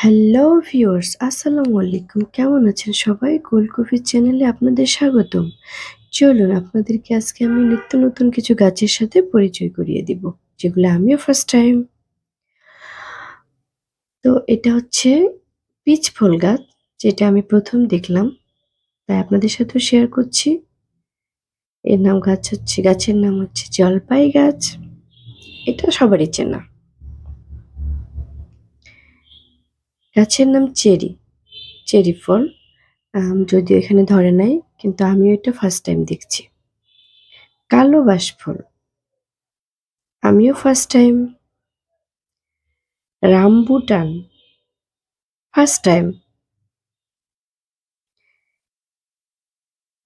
Hello viewers আসসালামু আলাইকুম কেমন আছেন সবাই? গোলকফির চ্যানেলে আপনাদের স্বাগতম। চলুন, আপনাদেরকে আজকে আমি নিত্য নতুন কিছু গাছের সাথে পরিচয় করিয়ে দিব, যেগুলো আমিও ফার্স্ট টাইম তো এটা হচ্ছে পিচ ফল গাছ, যেটা আমি প্রথম দেখলাম, তাই আপনাদের সাথেও শেয়ার করছি। এর নাম গাছ হচ্ছে, গাছের নাম হচ্ছে জলপাই গাছ। এটা সবারই চেনা। গাছের নাম চেরি। চেরি ফল। যদিও এখানে ধরে নাই, কিন্তু আমিও এটা ফার্স্ট টাইম দেখছি। কালো বাঁশফল। আমিও first time rambutan. First time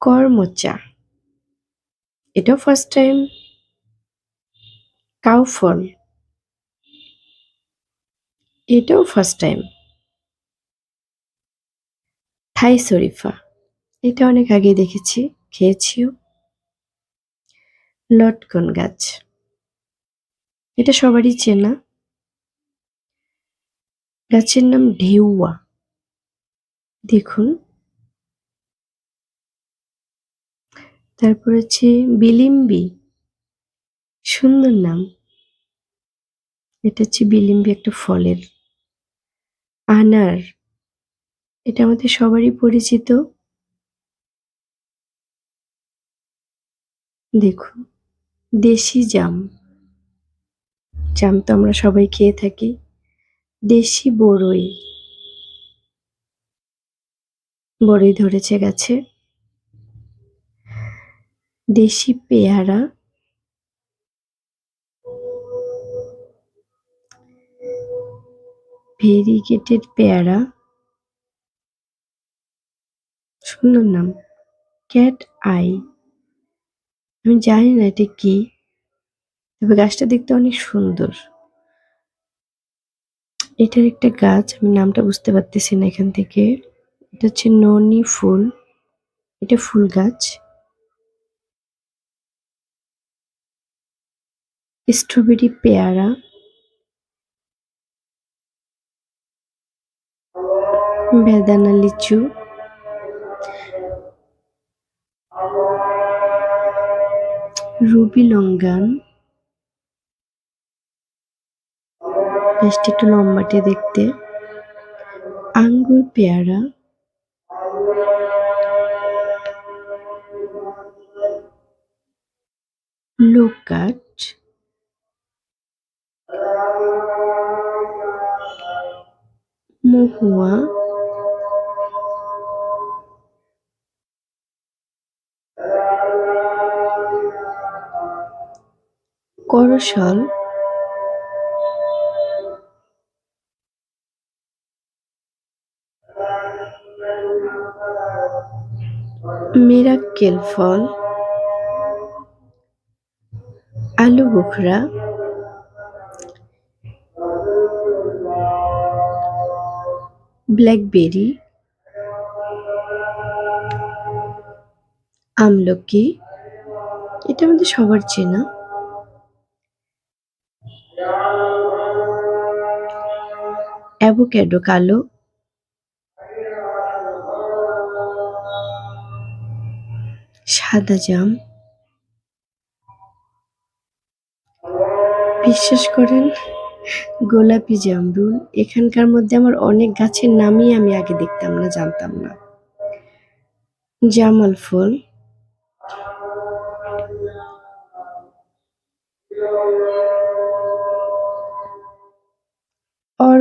করমচা। এটাও ফার্স্ট টাইম কাউফল। এটাও ফার্স্ট টাইম থাই শরীফা, এটা অনেক আগে দেখেছি, খেয়েছিও। লটকন গাছ, এটা সবারই চেনা। গাছের নাম ঢেউয়া, দেখুন। তারপর হচ্ছে বিলিম্বি, সুন্দর নাম। এটা হচ্ছে বিলিম্বি একটা ফলের। আনার এটা আমাদের সবারই পরিচিত। দেখুন, দেশি জাম। জাম তো আমরা সবাই খেয়ে থাকি। দেশি বড়ই। বড়ই ধরেছে গাছে। দেশি পেয়ারা। ভেরিগেটেড পেয়ারা। সুন্দর নাম, ক্যাট আই। আমি জানি না এটা কি, তবে গাছটা দেখতে অনেক সুন্দর। এটার একটা গাছ, আমি নামটা বুঝতে পারতেছি না এখান থেকে। এটা হচ্ছে ননি ফুল, এটা ফুল গাছ। স্ট্রবেরি পেয়ারা। বেদানা লিচু। Ruby longan. গাছটি একটু লম্বাটে দেখতে। আঙ্গুর পেয়ারা। লোকাট মহুয়া। করসল মিরাক্কেল ফল। আলু বোখরা। ব্ল্যাকবেরি। আমলকি। এটা আমাদের সবার চেনা। অ্যাভোক্যাডো কালো। সাদা জাম। বিশ্বাস করেন, গোলাপি জামরুল এখানকার মধ্যে আমার অনেক গাছের নামই আমি আগে দেখতাম না, জানতাম না। জামাল ফুল।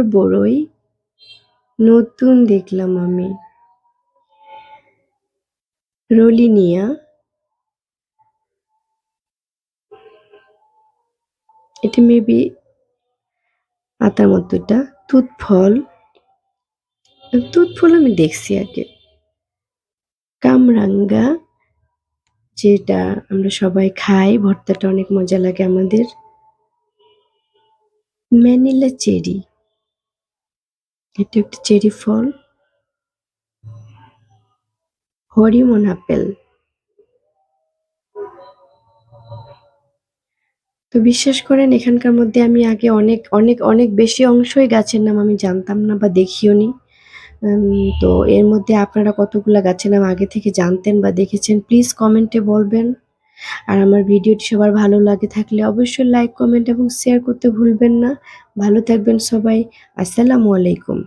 অরবরই নতুন দেখলাম আমি। রোলিনিয়া এটা মেবি আতার মতো এটা তুত ফল তুত ফল আমি দেখছি আগে। কামরাঙ্গা, যেটা আমরা সবাই খাই, ভর্তাটা অনেক মজা লাগে আমাদের। Manila cherry. এটা একটা চেরি ফল। হরিমন আপেল। তো বিশ্বাস করেন এখানকার মধ্যে আমি আগে অনেক অনেক অনেক বেশি অংশই গাছের নাম আমি জানতাম না বা দেখিওনি উম, তো এর মধ্যে আপনারা কতগুলা গাছের নাম আগে থেকে জানতেন বা দেখেছেন প্লিজ কমেন্টে বলবেন। আর আমার ভিডিওটি সবার ভালো লাগে থাকলে অবশ্যই লাইক কমেন্ট এবং শেয়ার করতে ভুলবেন না। ভালো থাকবেন সবাই। আসসালামু আলাইকুম।